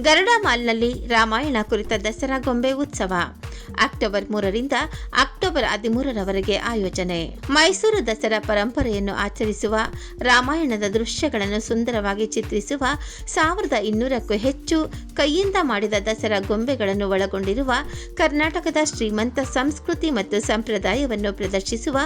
ಗರುಡ ಮಾಲ್ನಲ್ಲಿ ರಾಮಾಯಣ ಕುರಿತ ದಸರಾ ಗೊಂಬೆ ಉತ್ಸವ. ಅಕ್ಟೋಬರ್ ಮೂರರಿಂದ ಅಕ್ಟೋಬರ್ ಹದಿಮೂರರವರೆಗೆ ಆಯೋಜನೆ. ಮೈಸೂರು ದಸರಾ ಪರಂಪರೆಯನ್ನು ಆಚರಿಸುವ, ರಾಮಾಯಣದ ದೃಶ್ಯಗಳನ್ನು ಸುಂದರವಾಗಿ ಚಿತ್ರಿಸುವ, ಸಾವಿರದ ಇನ್ನೂರಕ್ಕೂ ಹೆಚ್ಚು ಕೈಯಿಂದ ಮಾಡಿದ ದಸರಾ ಗೊಂಬೆಗಳನ್ನು ಒಳಗೊಂಡಿರುವ, ಕರ್ನಾಟಕದ ಶ್ರೀಮಂತ ಸಂಸ್ಕೃತಿ ಮತ್ತು ಸಂಪ್ರದಾಯವನ್ನು ಪ್ರದರ್ಶಿಸುವ,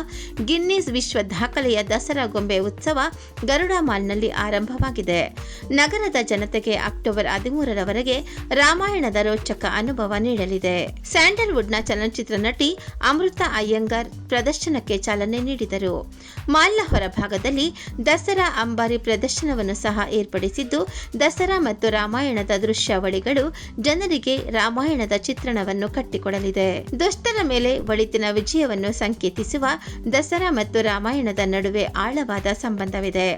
ಗಿನ್ನಿಸ್ ವಿಶ್ವ ದಾಖಲೆಯ ದಸರಾ ಗೊಂಬೆ ಉತ್ಸವ ಗರುಡ ಮಾಲ್ನಲ್ಲಿ ಆರಂಭವಾಗಿದೆ. ನಗರದ ಜನತೆಗೆ ಅಕ್ಟೋಬರ್ ಹದಿಮೂರರವರೆಗೆ ರಾಮಾಯಣದ ರೋಚಕ ಅನುಭವ ನೀಡಲಿದೆ. ಸ್ಯಾಂಡಲ್ವುಡ್ನ ಚಲನಚಿತ್ರ ನಟಿ ಅಮೃತ ಅಯ್ಯಂಗಾರ್ ಪ್ರದರ್ಶನಕ್ಕೆ ಚಾಲನೆ ನೀಡಿದರು. ಮಾಲ್ನ ಹೊರಭಾಗದಲ್ಲಿ ದಸರಾ ಅಂಬಾರಿ ಪ್ರದರ್ಶನವನ್ನು ಸಹ ಏರ್ಪಡಿಸಿದ್ದು, ದಸರಾ ಮತ್ತು ರಾಮಾಯಣದ ದೃಶ್ಯಾವಳಿಗಳು ಜನರಿಗೆ ರಾಮಾಯಣದ ಚಿತ್ರಣವನ್ನು ಕಟ್ಟಿಕೊಡಲಿದೆ. ದುಷ್ಟರ ಮೇಲೆ ಒಳಿತಿನ ವಿಜಯವನ್ನು ಸಂಕೇತಿಸುವ ದಸರಾ ಮತ್ತು ರಾಮಾಯಣದ ನಡುವೆ ಆಳವಾದ ಸಂಬಂಧವಿದೆ.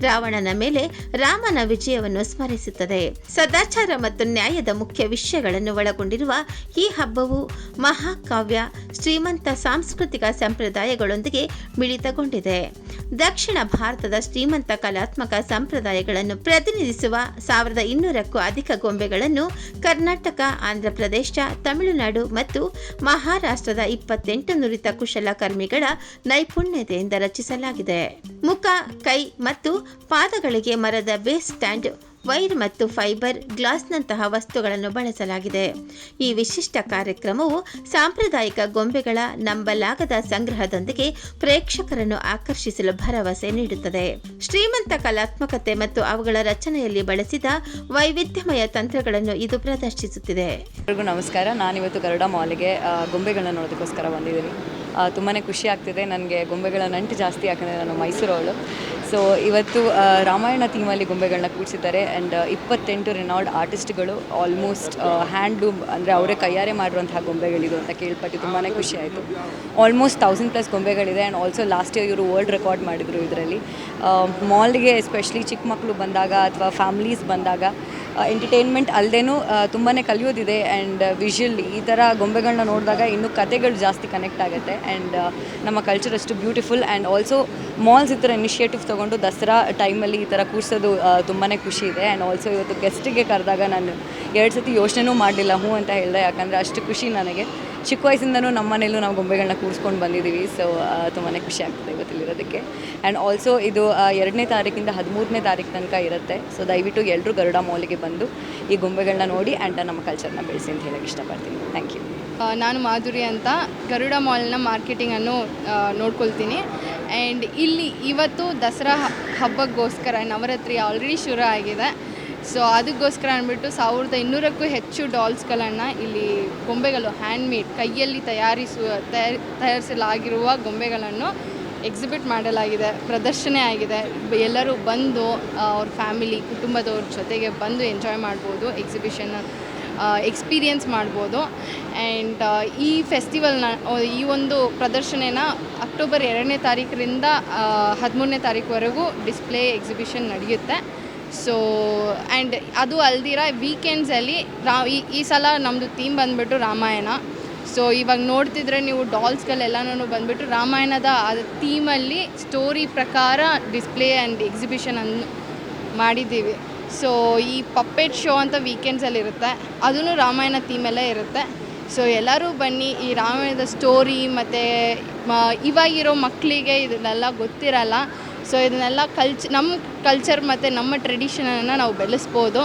ರಾವಣನ ಮೇಲೆ ರಾಮನ ವಿಜಯವನ್ನು ಸ್ಮರಿಸುತ್ತದೆ. ಸದಾಚಾರ ಮತ್ತು ನ್ಯಾಯದ ಮುಖ್ಯ ವಿಷಯಗಳನ್ನು ಒಳಗೊಂಡಿರುವ ಈ ಹಬ್ಬವು ಮಹಾಕಾವ್ಯ, ಶ್ರೀಮಂತ ಸಾಂಸ್ಕೃತಿಕ ಸಂಪ್ರದಾಯಗಳೊಂದಿಗೆ ಮಿಳಿತಗೊಂಡಿದೆ. ದಕ್ಷಿಣ ಭಾರತದ ಶ್ರೀಮಂತ ಕಲಾತ್ಮಕ ಸಂಪ್ರದಾಯಗಳನ್ನು ಪ್ರತಿನಿಧಿಸುವ ಸಾವಿರದ ಇನ್ನೂರಕ್ಕೂ ಅಧಿಕ ಗೊಂಬೆಗಳನ್ನು ಕರ್ನಾಟಕ, ಆಂಧ್ರಪ್ರದೇಶ, ತಮಿಳುನಾಡು ಮತ್ತು ಮಹಾರಾಷ್ಟ್ರದ ಇಪ್ಪತ್ತೆಂಟು ನುರಿತ ಕುಶಲಕರ್ಮಿಗಳ ನೈಪುಣ್ಯತೆಯಿಂದ ರಚಿಸಲಾಗಿದೆ. ಮುಖ, ಕೈ ಮತ್ತು ಪಾದಗಳಿಗೆ ಮರದ ಬೇಸ್ ಸ್ಟ್ಯಾಂಡ್ ವೈರ್ ಮತ್ತು ಫೈಬರ್ ಗ್ಲಾಸ್ನಂತಹ ವಸ್ತುಗಳನ್ನು ಬಳಸಲಾಗಿದೆ. ಈ ವಿಶಿಷ್ಟ ಕಾರ್ಯಕ್ರಮವು ಸಾಂಪ್ರದಾಯಿಕ ಗೊಂಬೆಗಳ ನಂಬಲಾಗದ ಸಂಗ್ರಹದೊಂದಿಗೆ ಪ್ರೇಕ್ಷಕರನ್ನು ಆಕರ್ಷಿಸಲು ಭರವಸೆ ನೀಡುತ್ತದೆ. ಶ್ರೀಮಂತ ಕಲಾತ್ಮಕತೆ ಮತ್ತು ಅವುಗಳ ರಚನೆಯಲ್ಲಿ ಬಳಸಿದ ವೈವಿಧ್ಯಮಯ ತಂತ್ರಗಳನ್ನು ಇದು ಪ್ರದರ್ಶಿಸುತ್ತಿದೆ. ನಮಸ್ಕಾರ. ನಾನಿವತ್ತು ಗರುಡ ಮಾಲಿಗೆ ಗೊಂಬೆಗಳನ್ನ ನೋಡೋದಕ್ಕೋಸ್ಕರ ಬಂದಿದ್ದೀನಿ. ತುಂಬಾ ಖುಷಿ ಆಗ್ತಿದೆ. ನನಗೆ ಗೊಂಬೆಗಳ ನಂಟು ಜಾಸ್ತಿ ಯಾಕಂದರೆ ನಾನು ಮೈಸೂರವಳು. ಸೊ ಇವತ್ತು ರಾಮಾಯಣ ಥೀಮಲ್ಲಿ ಗೊಂಬೆಗಳನ್ನ ಕೂಡಿಸಿದ್ದಾರೆ ಆ್ಯಂಡ್ ಇಪ್ಪತ್ತೆಂಟು ರೆನಾಲ್ಡ್ ಆರ್ಟಿಸ್ಟ್ಗಳು ಆಲ್ಮೋಸ್ಟ್ ಹ್ಯಾಂಡ್ಲೂಮ್ ಅಂದರೆ ಅವರೇ ಕೈಯಾರೆ ಮಾಡಿರುವಂತಹ ಗೊಂಬೆಗಳಿದು ಅಂತ ಕೇಳ್ಪಟ್ಟು ತುಂಬಾ ಖುಷಿ ಆಯಿತು. ಆಲ್ಮೋಸ್ಟ್ ತೌಸಂಡ್ ಪ್ಲಸ್ ಗೊಂಬೆಗಳಿದೆ ಆ್ಯಂಡ್ ಆಲ್ಸೋ ಲಾಸ್ಟ್ ಇಯರ್ ಇವರು ವರ್ಲ್ಡ್ ರೆಕಾರ್ಡ್ ಮಾಡಿದರು ಇದರಲ್ಲಿ. ಮಾಲ್ಗೆ ಎಸ್ಪೆಷಲಿ ಚಿಕ್ಕ ಮಕ್ಕಳು ಬಂದಾಗ ಅಥವಾ ಫ್ಯಾಮ್ಲೀಸ್ ಬಂದಾಗ ಎಂಟರ್ಟೈನ್ಮೆಂಟ್ ಅಲ್ಲದೇನೂ ತುಂಬಾ ಕಲಿಯೋದಿದೆ ಆ್ಯಂಡ್ ವಿಷುವಲಿ ಈ ಥರ ಗೊಂಬೆಗಳನ್ನ ನೋಡಿದಾಗ ಇನ್ನೂ ಕತೆಗಳು ಜಾಸ್ತಿ ಕನೆಕ್ಟ್ ಆಗುತ್ತೆ ಆ್ಯಂಡ್ ನಮ್ಮ ಕಲ್ಚರ್ ಅಷ್ಟು ಬ್ಯೂಟಿಫುಲ್ ಆ್ಯಂಡ್ ಆಲ್ಸೋ ಮಾಲ್ಸ್ ಈ ಥರ ಇನಿಷಿಯೇಟಿವ್ ದಸರಾ ಟೈಮಲ್ಲಿ ಈ ಥರ ಕೂರಿಸೋದು ತುಂಬಾ ಖುಷಿ ಇದೆ. ಆ್ಯಂಡ್ ಆಲ್ಸೋ ಇವತ್ತು ಗೆಸ್ಟಿಗೆ ಕರೆದಾಗ ನಾನು ಎರಡು ಸತಿ ಯೋಚನೆನೂ ಮಾಡಲಿಲ್ಲ ಹ್ಞೂ ಅಂತ ಹೇಳಿದೆ. ಯಾಕಂದರೆ ಅಷ್ಟು ಖುಷಿ ನನಗೆ. ಚಿಕ್ಕ ವಯಸ್ಸಿಂದನೂ ನಮ್ಮ ಮನೇಲೂ ನಾವು ಗೊಂಬೆಗಳನ್ನ ಕೂರಿಸ್ಕೊಂಡು ಬಂದಿದ್ದೀವಿ ಸೊ ತುಂಬಾ ಖುಷಿ ಆಗ್ತದೆ ಇವತ್ತಿಲ್ಲಿರೋದಕ್ಕೆ ಆ್ಯಂಡ್ ಆಲ್ಸೋ ಇದು ಎರಡನೇ ತಾರೀಕಿಂದ ಹದಿಮೂರನೇ ತಾರೀಕು ತನಕ ಇರುತ್ತೆ. ಸೊ ದಯವಿಟ್ಟು ಎಲ್ಲರೂ ಗರುಡ ಮಾಲಿಗೆ ಬಂದು ಈ ಗೊಂಬೆಗಳನ್ನ ನೋಡಿ ಆ್ಯಂಡ್ ನಮ್ಮ ಕಲ್ಚರ್ನ ಬೆಳೆಸಿ ಅಂತ ಹೇಳೋಕ್ಕೆ ಇಷ್ಟಪಡ್ತೀನಿ. ಥ್ಯಾಂಕ್ ಯು ನಾನು ಮಾಧುರಿ ಅಂತ ಗರುಡ ಮಾಲ್ನ ಮಾರ್ಕೆಟಿಂಗನ್ನು ನೋಡ್ಕೊಳ್ತೀನಿ. ಆ್ಯಂಡ್ ಇಲ್ಲಿ ಇವತ್ತು ದಸರಾ ಹಬ್ಬಕ್ಕೋಸ್ಕರ ನವರಾತ್ರಿ ಆಲ್ರೆಡಿ ಶುರು ಆಗಿದೆ. ಸೊ ಅದಕ್ಕೋಸ್ಕರ ಅಂದ್ಬಿಟ್ಟು ಸಾವಿರದ ಇನ್ನೂರಕ್ಕೂ ಹೆಚ್ಚು ಡಾಲ್ಸ್ಗಳನ್ನು ಇಲ್ಲಿ ಗೊಂಬೆಗಳು ಹ್ಯಾಂಡ್ಮೇಡ್ ಕೈಯಲ್ಲಿ ತಯಾರಿಸುವ ತಯಾರಿ ತಯಾರಿಸಲಾಗಿರುವ ಗೊಂಬೆಗಳನ್ನು ಎಕ್ಸಿಬಿಟ್ ಮಾಡಲಾಗಿದೆ. ಪ್ರದರ್ಶನ ಆಗಿದೆ. ಎಲ್ಲರೂ ಬಂದು ಅವ್ರ ಫ್ಯಾಮಿಲಿ ಕುಟುಂಬದವ್ರ ಜೊತೆಗೆ ಬಂದು ಎಂಜಾಯ್ ಮಾಡ್ಬೋದು ಎಕ್ಸಿಬಿಷನ್ ಎಕ್ಸ್ಪೀರಿಯನ್ಸ್ ಮಾಡ್ಬೋದು. ಆ್ಯಂಡ್ ಈ ಫೆಸ್ಟಿವಲ್ನ ಈ ಒಂದು ಪ್ರದರ್ಶನನ ಅಕ್ಟೋಬರ್ ಎರಡನೇ ತಾರೀಕರಿಂದ ಹದಿಮೂರನೇ ತಾರೀಕುವರೆಗೂ ಡಿಸ್ಪ್ಲೇ ಎಕ್ಸಿಬಿಷನ್ ನಡೆಯುತ್ತೆ. ಸೊ ಆ್ಯಂಡ್ ಅದು ಅಲ್ದಿರ ವೀಕೆಂಡ್ಸಲ್ಲಿ ರಾ, ಈ ಸಲ ನಮ್ಮದು ಥೀಮ್ ಬಂದುಬಿಟ್ಟು ರಾಮಾಯಣ. ಸೊ ಇವಾಗ ನೋಡ್ತಿದ್ರೆ ನೀವು ಡಾಲ್ಸ್ಗಳೆಲ್ಲನೂ ಬಂದುಬಿಟ್ಟು ರಾಮಾಯಣದ ಥೀಮಲ್ಲಿ ಸ್ಟೋರಿ ಪ್ರಕಾರ ಡಿಸ್ಪ್ಲೇ ಆ್ಯಂಡ್ ಎಕ್ಸಿಬಿಷನ್ ಅನ್ನು ಮಾಡಿದ್ದೀವಿ. ಸೊ ಈ ಪಪ್ಪೆಟ್ ಶೋ ಅಂತ ವೀಕೆಂಡ್ಸಲ್ಲಿ ಇರುತ್ತೆ. ಅದೂ ರಾಮಾಯಣ ಥೀಮಲ್ಲೇ ಇರುತ್ತೆ. ಸೊ ಎಲ್ಲರೂ ಬನ್ನಿ, ಈ ರಾಮಾಯಣದ ಸ್ಟೋರಿ ಮತ್ತು ಇವಾಗಿರೋ ಮಕ್ಕಳಿಗೆ ಇದನ್ನೆಲ್ಲ ಗೊತ್ತಿರಲ್ಲ. ಸೊ ಇದನ್ನೆಲ್ಲ ಕಲ್ಚ್ ನಮ್ಮ ಕಲ್ಚರ್ ಮತ್ತು ನಮ್ಮ ಟ್ರೆಡಿಷನನ್ನು ನಾವು ಬೆಳೆಸ್ಬೋದು.